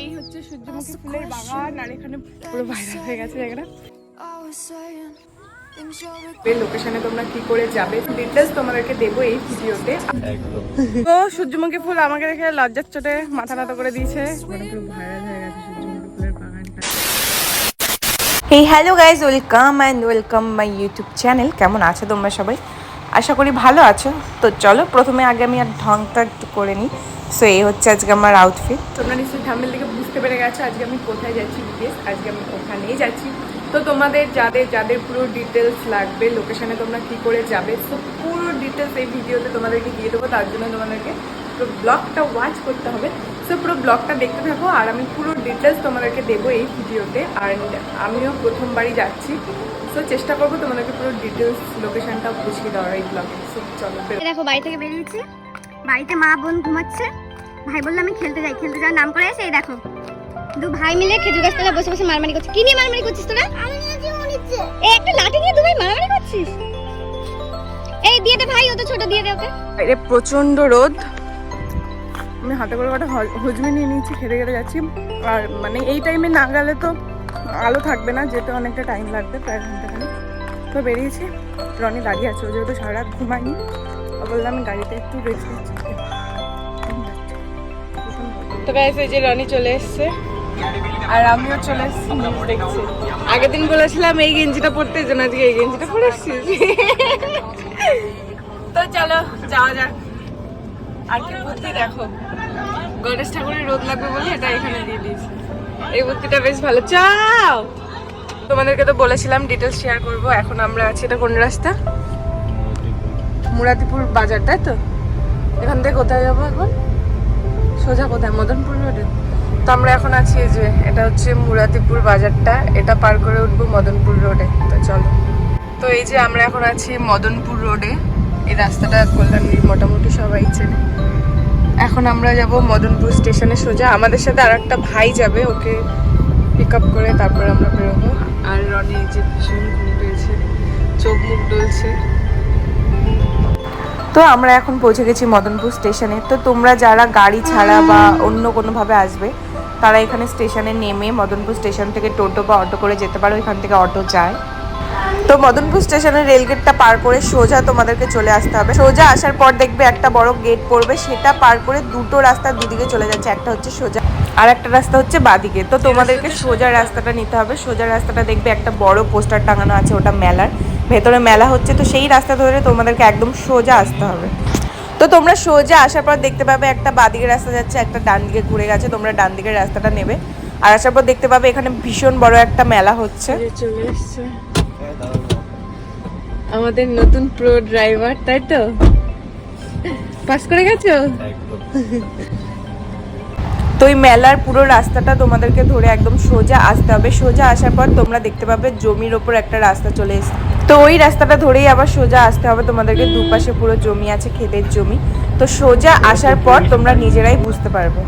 এই হচ্ছে সূর্যমুখী ফুলের বাগান আর এখানে পুরো ভাইরাল হয়ে গেছে জায়গাটা। লোকেশনে তোমরা কি করে যাবে? ডিটেলস তোমাদেরকে দেবো এই ভিডিওতে। তো সূর্যমুখী ফুল আমাকে দেখে লজ্জার চোটে মাথা নত করে দিয়েছে। পুরো ভাইরাল হয়ে গেছে সূর্যমুখী ফুলের বাগানটা hey hello guys welcome and welcome my YouTube channel কেমন আছো তোমরা সবাই? আশা করি ভালো আছো। তো চলো, প্রথমে আগে আমি আর ঢংটা একটু করে নিই। সো এই হচ্ছে আজকে আমার আউটফিট তোমরা নিশ্চয়ই থাম্বেল থেকে বুঝতে পেরে গেছো, আজকে আমি কোথায় যাচ্ছি বিদেশ, আজকে আমি ওখানেই যাচ্ছি। তো তোমাদের, যাদের যাদের পুরো ডিটেলস লাগবে লোকেশনে তোমরা কি করে যাবে তো পুরো ডিটেলস এই ভিডিওতে তোমাদেরকে দিয়ে দেবো, তার জন্য তোমাদেরকে পুরো ব্লগটা ওয়াচ করতে হবে। সো পুরো ব্লগটা দেখতে থাকো, আর আমি পুরো ডিটেলস তোমাদেরকে দেবো এই ভিডিওতে। আর আমিও প্রথমবারই যাচ্ছি। সো চেষ্টা করব তোমাদেরকে পুরো ডিটেলস লোকেশনটা বুঝিয়ে দেওয়ার এই ব্লগে সো চলো দেখো বাড়ি থেকে বেরিয়েছি বাড়িতে মা বোন ঘুমাচ্ছে। ভাই বলল আমি খেলতে যাই খেলতে যাওয়ার নাম করে এসে এই দেখো। দু ভাই মিলে খেজুর গাছ তলায় বসে বসে মারামারি করছে। কি নিয়ে মারামারি করছিস তোরা? এই একটা লাঠি নিয়ে দু ভাই মারামারি করছিস? এই দিয়ে দে ভাই ও তো ছোট দিয়ে দে ওকে। বাইরে প্রচণ্ড রোদ। আমি হাতে করে কটা হজমি নিয়ে নিয়েছি খেতে খেতে যাচ্ছি। আর মানে এই টাইমে না গেলে তো আলো থাকবে না, যেতে অনেকটা টাইম লাগবে, প্রায় ঘন্টাখানি তো বেরিয়েছি, রনি দাঁড়িয়ে আছে, ও যেহেতু সারা রাত ঘুমায়নি বললাম গাড়িতে একটু রেস্ট নিচ্ছি। তো গাইস এই যে রনি চলে এসছে, আর আমিও চলে এসেছি দেখছি। আগের দিন বলেছিলাম এই গেঞ্জিটা পরতে জন্য আজকে এই গেঞ্জিটা পরে এসেছিস তো চলো, যাওয়া যাক। আর কি বুদ্ধি দেখো। গণেশ ঠাকুরের রোদ লাগবে বলে এটা এখানে দিয়ে দিয়েছি। এই বুদ্ধিটা বেশ ভালো। চাও তোমাদেরকে তো বলেছিলাম ডিটেলস শেয়ার করব, এখন আমরা আছি এটা কোন রাস্তা? মুরাদিপুর বাজার, তাই তো? এখান থেকে কোথায় যাব এখন? সোজা কোথায়? মদনপুর রোডে? তো আমরা এখন আছি যে, এটা হচ্ছে মুরাদিপুর বাজারটা, এটা পার করে উঠবো মদনপুর রোডে। তো চলো। তো এই যে আমরা এখন আছি মদনপুর রোডে, এই রাস্তাটা কল্যাণীর মোটামুটি সবাই চেনে। এখন আমরা যাব মদনপুর স্টেশনে সোজা। আমাদের সাথে আর একটা ভাই যাবে, ওকে পিক আপ করে তারপর আমরা বেরোবো। আর রনি যে ভীষণ ঘুম পেয়েছে, চোখ মুখ ডলছে। তো আমরা এখন পৌঁছে গেছি মদনপুর স্টেশনে। তো তোমরা যারা গাড়ি ছাড়া বা অন্য কোনোভাবে আসবে, তারা এখানে স্টেশনে নেমে মদনপুর স্টেশন থেকে টোটো বা অটো করে যেতে পারো। এখান থেকে অটো যায়। তো মদনপুর স্টেশনের রেল গেটটা পার করে সোজা তোমাদেরকে চলে আসতে হবে। সোজা আসার পর দেখবে একটা বড় গেট পড়বে, সেটা পার করে দুটো রাস্তা দুদিকে চলে যাচ্ছে। একটা হচ্ছে সোজা আর একটা রাস্তা হচ্ছে বাদিকে। তো তোমাদেরকে সোজা রাস্তাটা নিতে হবে। সোজা রাস্তাটা দেখবে একটা বড় পোস্টার টাঙানো আছে, ওটা মেলার। ভেতরে মেলা হচ্ছে, তো সেই রাস্তা ধরে তোমাদেরকে একদম সোজা আসতে হবে। তো তোমরা সোজা আসার পর দেখতে পাবে একটা বাদিকের রাস্তা যাচ্ছে, একটা ডান দিকে ঘুরে গেছে, তোমরা ডান দিকের রাস্তাটা নেবে। আর আসার পর দেখতে পাবে এখানে ভীষণ বড় একটা মেলা হচ্ছে। চলে এসছে। আমাদের নতুন প্রো ড্রাইভার তাই তো? পাস করে গেছো? তো ওই মেলার পুরো রাস্তাটা তোমাদেরকে ধরে একদম সোজা আসতে হবে। সোজা আসার পর তোমরা দেখতে পাবে জমির ওপর একটা রাস্তা চলে এসছে। তো ওই রাস্তাটা ধরেই আবার সোজা আসতে হবে। তোমাদেরকে দুপাশে পুরো জমি আছে, ক্ষেতের জমি। তো সোজা আসার পর তোমরা নিজেরাই বুঝতে পারবে।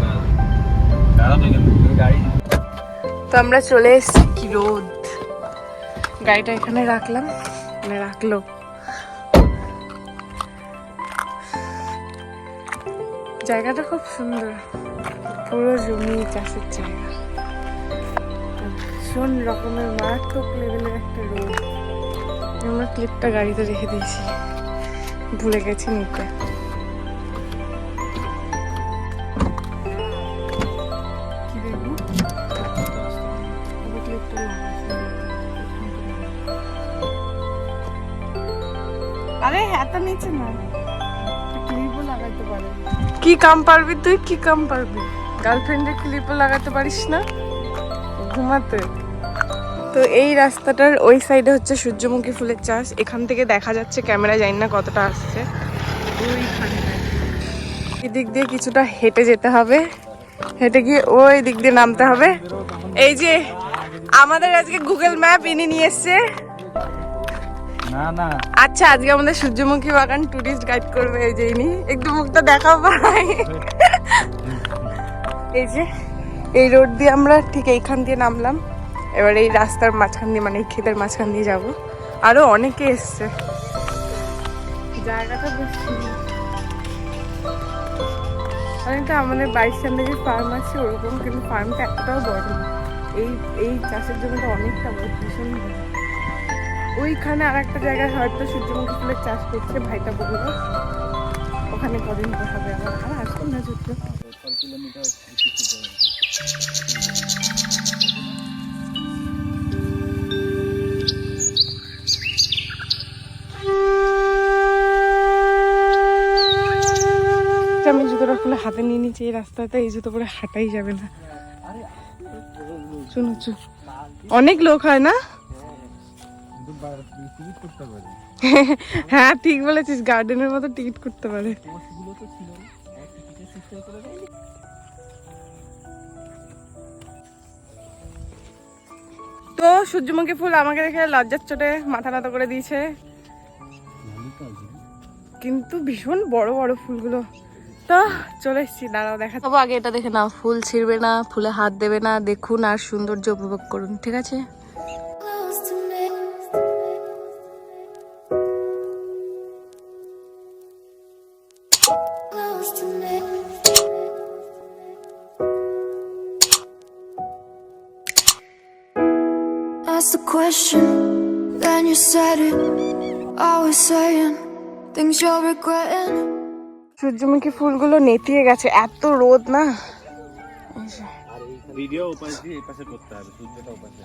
তো আমরা চলে এসেছি কি রোদ। গাড়িটা এখানে রাখলাম। মানে রাখল। জায়গাটা খুব সুন্দর। পুরো জমি, চাষের জায়গা। ভীষণ রকমের মারাত্মক লেভেলের একটা রোড। আমার ক্লিপটা গাড়িতে রেখে দিয়েছি। ভুলে গেছি নিতে। এত না? ক্লিপও লাগাইতে পারে। কি কাম পারবি তুই? কি কাম পারবি? গার্লফ্রেন্ডের ক্লিপও লাগাতে পারিস না? ঘুমাতে। তো এই রাস্তাটার ওই সাইডে হচ্ছে সূর্যমুখী ফুলের চাষ। এখান থেকে দেখা যাচ্ছে ক্যামেরা জানি না কতটা আসছে। এদিক দিয়ে কিছুটা হেঁটে যেতে হবে। হেঁটে গিয়ে ওই দিক দিয়ে নামতে হবে। এই যে, আমাদের আজকে গুগল ম্যাপ ইনি নিয়ে এসছে। না না। আচ্ছা আজকে আমাদের সূর্যমুখী বাগান টুরিস্ট গাইড করবে এই যে ইনি। একটু মুখটা দেখাও ভাই এই যে, এই রোড দিয়ে আমরা ঠিক এইখান দিয়ে নামলাম। এবার এই রাস্তার মাঝখান দিয়ে মানে এই ক্ষেতের মাঝখান দিয়ে যাব। আরও অনেকে এসছে। জায়গাটা আমাদের বাড়ির সামনে যে ফার্ম আছে, ওরকম কিন্তু ফার্মটা এতটাও বড় না। এই এই চাষের জমিটা অনেকটা বড়, ভীষণ বড়। ওইখানে আর একটা জায়গায় হয়তো সূর্যমুখী ফুলের চাষ করছে ভাইটা বলল। ওখানে কদিন হবে আবার? আর আসবেন না আমি জুতোটা খুলে হাতে নিয়ে নিচ্ছি এই রাস্তাতে, এই জুতো পরে হাঁটাই যাবে না। শুনো অনেক লোক হয় না? টিকিট করতে পারি। হ্যাঁ ঠিক বলেছিস গার্ডেনের মতো টিকিট করতে পারে। তো ছিল। সূর্যমুখী ফুল আমাকে দেখে লজ্জার চোটে মাথা নত করে দিয়েছে। আছে কিন্তু ভীষণ বড় বড় ফুলগুলো। তো চলে এসেছি দাঁড়াও দেখা তবু আগে এটা দেখে নাও ফুল ছিঁড়বে না ফুলে হাত দেবে না দেখুন আর সৌন্দর্য উপভোগ করুন ঠিক আছে? Ask the question, then you said it. Always saying things you're regretting. সূর্যমুখী ফুলগুলো নেতিয়ে গেছে এত রোদ না? ভিডিও ওপাশ দিয়ে এই পাশে করতে হবে সূর্যটা ওপাশে।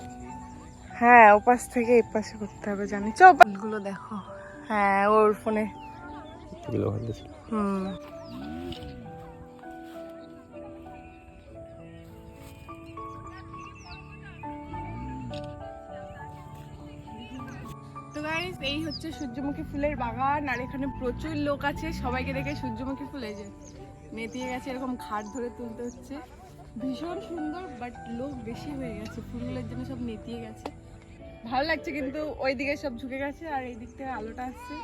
হ্যাঁ ওপাশ থেকে এই পাশে করতে হবে জানি। চ ফুলগুলো দেখো। হ্যাঁ ওর ফোনে। হুম। তো গাইস এই হচ্ছে সূর্যমুখী ফুলের বাগান, আর এখানে প্রচুর লোক আছে, সবাইকে দেখে সূর্যমুখী ফুল, এই যে নেতিয়ে গেছে, এরকম ঘাট ধরে তুলতে হচ্ছে। ভীষণ সুন্দর বাট লোক বেশি হয়ে গেছে, ফুলগুলোর জন্য সব নেতিয়ে গেছে। ভালো লাগছে কিন্তু ওই দিকে সব ঝুঁকে গেছে, আর এই দিক থেকে আলোটা আসছে।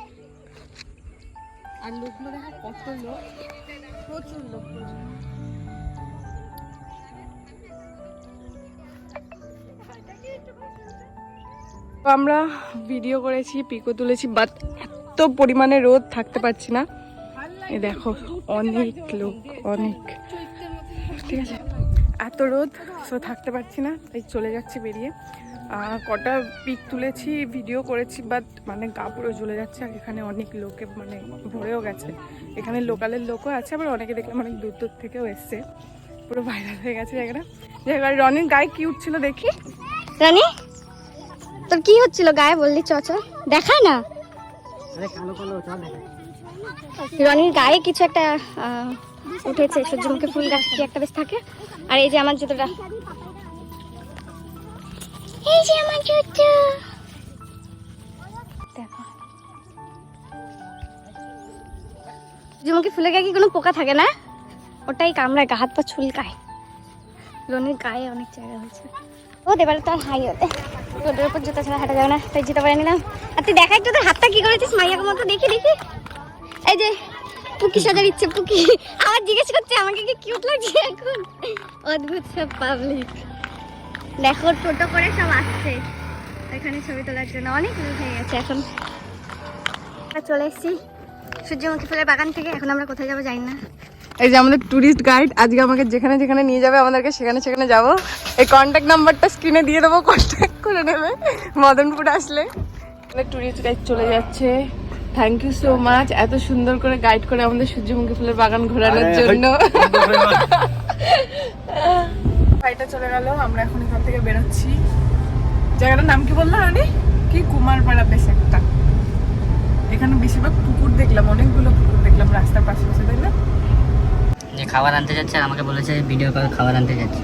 আর লোকগুলো দেখা কত লোক, প্রচুর লোক। প্রচুর আমরা ভিডিও করেছি পিকো তুলেছি বাট এত পরিমাণে রোদ থাকতে পারছি না। এই দেখো অনেক লোক অনেক। ঠিক আছে এত রোদ সো থাকতে পারছি না তাই চলে যাচ্ছি বেরিয়ে। কটা পিক তুলেছি ভিডিও করেছি বাট মানে গা পুরো জ্বলে যাচ্ছে আর এখানে অনেক লোকে মানে ভরেও গেছে। এখানে লোকালের লোকও আছে আবার অনেকে দেখলাম অনেক দূর দূর থেকেও এসছে। পুরো ভাইরাল হয়ে গেছে জায়গাটা। হোক, রনির গায়ে কিউট ছিল দেখি। রানী? তোর কি হচ্ছিল? গায়ে বললি চ চ। দেখা না? রনির গায়ে কিছু একটা উঠেছে সূর্যমুখী ফুল গাছ কি একটা বেশ থাকে। আর এই যে আমার জুতোটা। এই যে আমার জুতো। দেখো। সূর্যমুখী ফুলের গায়ে কি কোনো পোকা থাকে না? ওটাই কামড়ায় গা হাত পা চুলকায় রনির গায়ে অনেক জায়গা হয়েছে। ও দেবারে তো আর হাই হতে। রোডের উপর জুতা ছাড়া হাঁটা যাবে না, তাই জুতা পরে নিলাম। আর তুই দেখা একটু তোর হাতটা কি করেছিস, মাইয়াকে মতো দেখি দেখি। এই যে, পুকি সাজার ইচ্ছে পুকি। আমার জিজ্ঞেস করছে, আমাকে কি কিউট লাগছে এখন? অদ্ভুত সব পাবলিক দেখো টোটো করে সব আসছে। এখানে ছবি তোলার জন্য। অনেক লোক হয়ে গেছে এখন। চলে এসেছি সূর্যমুখী ফুলের বাগান থেকে। এখন আমরা কোথায় যাব জানি না। এই যে আমাদের টুরিস্ট গাইড আজকে আমাকে যেখানে যেখানে নিয়ে যাবে আমাদেরকে সেখানে সেখানে যাব। এই কন্ট্যাক্ট নাম্বারটা স্ক্রিনে দিয়ে দেবো কন্ট্যাক্ট করে নেবে। মদনপুর আসলে। টুরিস্ট গাইড চলে যাচ্ছে। থ্যাংক ইউ সো মাচ এত সুন্দর করে গাইড করে আমাদের সূর্যমুখী ফুলের বাগান ঘোরানোর জন্য। চলে গেল আমরা এখন এখান থেকে বেরোচ্ছি। জায়গাটার নাম কি বলল রানি? কি কুমারপাড়া বেশ একটা। এখানে বেশিরভাগ পুকুর দেখলাম অনেকগুলো পুকুর দেখলাম রাস্তার পাশে পাশে তাই না? যে খাবার আনতে যাচ্ছে আমাকে বলেছে ভিডিও কল খাবার আনতে যাচ্ছে।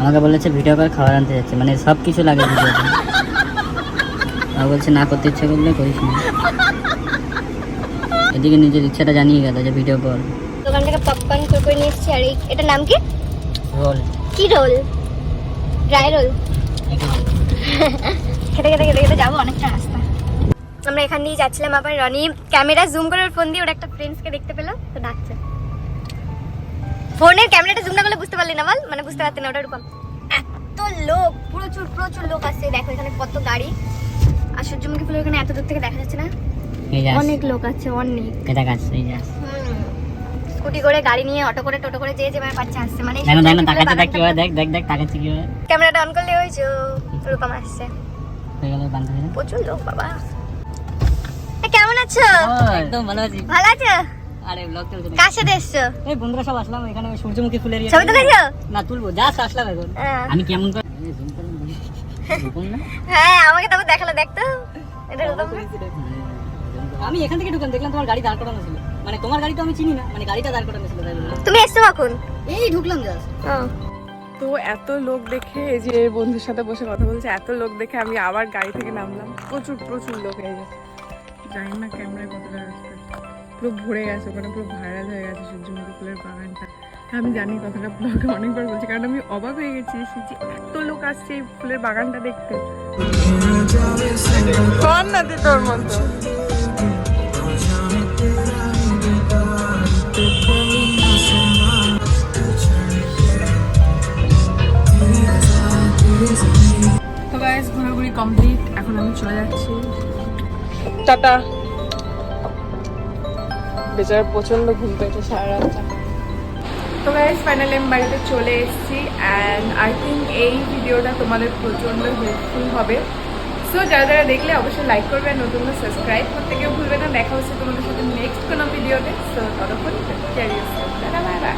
আমাকে বলেছে ভিডিও কল খাবার আনতে যাচ্ছে মানে সব কিছু লাগে ভিডিওতে আর বলছে না করতে ইচ্ছে করলে করিস না। এদিকে নিজের ইচ্ছাটা জানিয়ে গেল যে ভিডিও কল দোকান থেকে পপকর্ন কুরকুরে নিয়ে এসেছি আর এটার নাম কি? রোল কি রোল ড্রাই রোল খেতে খেতে খেতে খেতে যাব অনেকটা রাস্তা। আমরা এখান দিয়ে যাচ্ছিলাম আবার রনি। ক্যামেরা জুম করে ওর ফোন দিয়ে ওর একটা ফ্রেন্ডসকে দেখতে পেল তো ডাকছে। ফোনের ক্যামেরাটা জুম না করলে বুঝতে পারলি না বল। মানে বুঝতে পারতি না ওটা এরকম এত লোক প্রচুর প্রচুর লোক আসছে দেখো এখানে কত গাড়ি। আর সূর্যমুখী ফুলের এখানে এত দূর থেকে দেখা যাচ্ছে না? অনেক লোক আছে অনেক। এটা গাছ এই যাস স্কুটি করে গাড়ি নিয়ে অটো করে টোটো করে যে যেভাবে পাচ্ছে আসছে। মানে দেখ না তাকাচ্ছে দেখ কীভাবে দেখ দেখ দেখ তাকাচ্ছে কীভাবে। ক্যামেরাটা অন করলে ওই যে রূপম আসছে। হয়ে গেল বান্ধবী প্রচুর লোক বাবা। কেমন আছো? একদম ভালো আছি। ভালো আছো? আরে ব্লগ চলছে কার সাথে এসছো? এই বন্ধুরা সব আসলাম এখানে ওই সূর্যমুখী ফুলের ইয়ে। ছবি তুলেছো? না তুলবো জাস্ট আসলাম এখন। হ্যাঁ। আমি কেমন করে? হ্যাঁ আমাকে তারপর দেখাল দেখতো? এটা আমি এখান থেকে ঢুকলাম দেখলাম তোমার গাড়ি দাঁড় করানো ছিল। মানে তোমার গাড়ি তো আমি চিনি না মানে গাড়িটা দাঁড় করানো ছিল তুমি এসছো কখন? এই ঢুকলাম জাস্ট তো এত লোক দেখে এই যে বন্ধুর সাথে বসে কথা বলছে এত লোক দেখে আমি আবার গাড়ি থেকে নামলাম। প্রচুর প্রচুর লোক এই যে। জানি না ক্যামেরায় কতটা পুরো ভরে গেছে ওখানে পুরো ভাইরাল হয়ে গেছে সূর্যমুখী ফুলের বাগানটা। আমি জানি কথাটা ব্লগে অনেকবার বলছি কারণ আমি অবাক হয়ে গেছি যে এত লোক আসছে এই ফুলের বাগানটা দেখতে। কর না তুই তোর মতো? তো গাইস ঘোরাঘুরি কমপ্লিট এখন আমি চলে যাচ্ছি। টাটা। বেচারা প্রচণ্ড ঘুম পেয়েছে সারা রাতটা তো গাইস ফাইনালি আমি বাড়িতে চলে এসেছি অ্যান্ড আই থিঙ্ক এই ভিডিওটা তোমাদের প্রচণ্ড হেল্পফুল হবে। সো যারা যারা দেখলে অবশ্যই লাইক করবে আর নতুন সাবস্ক্রাইব করতে কেউ ভুলবে না। দেখা হচ্ছে তোমাদের সাথে নেক্সট কোনো ভিডিওতে সো ততক্ষণ বাই বাই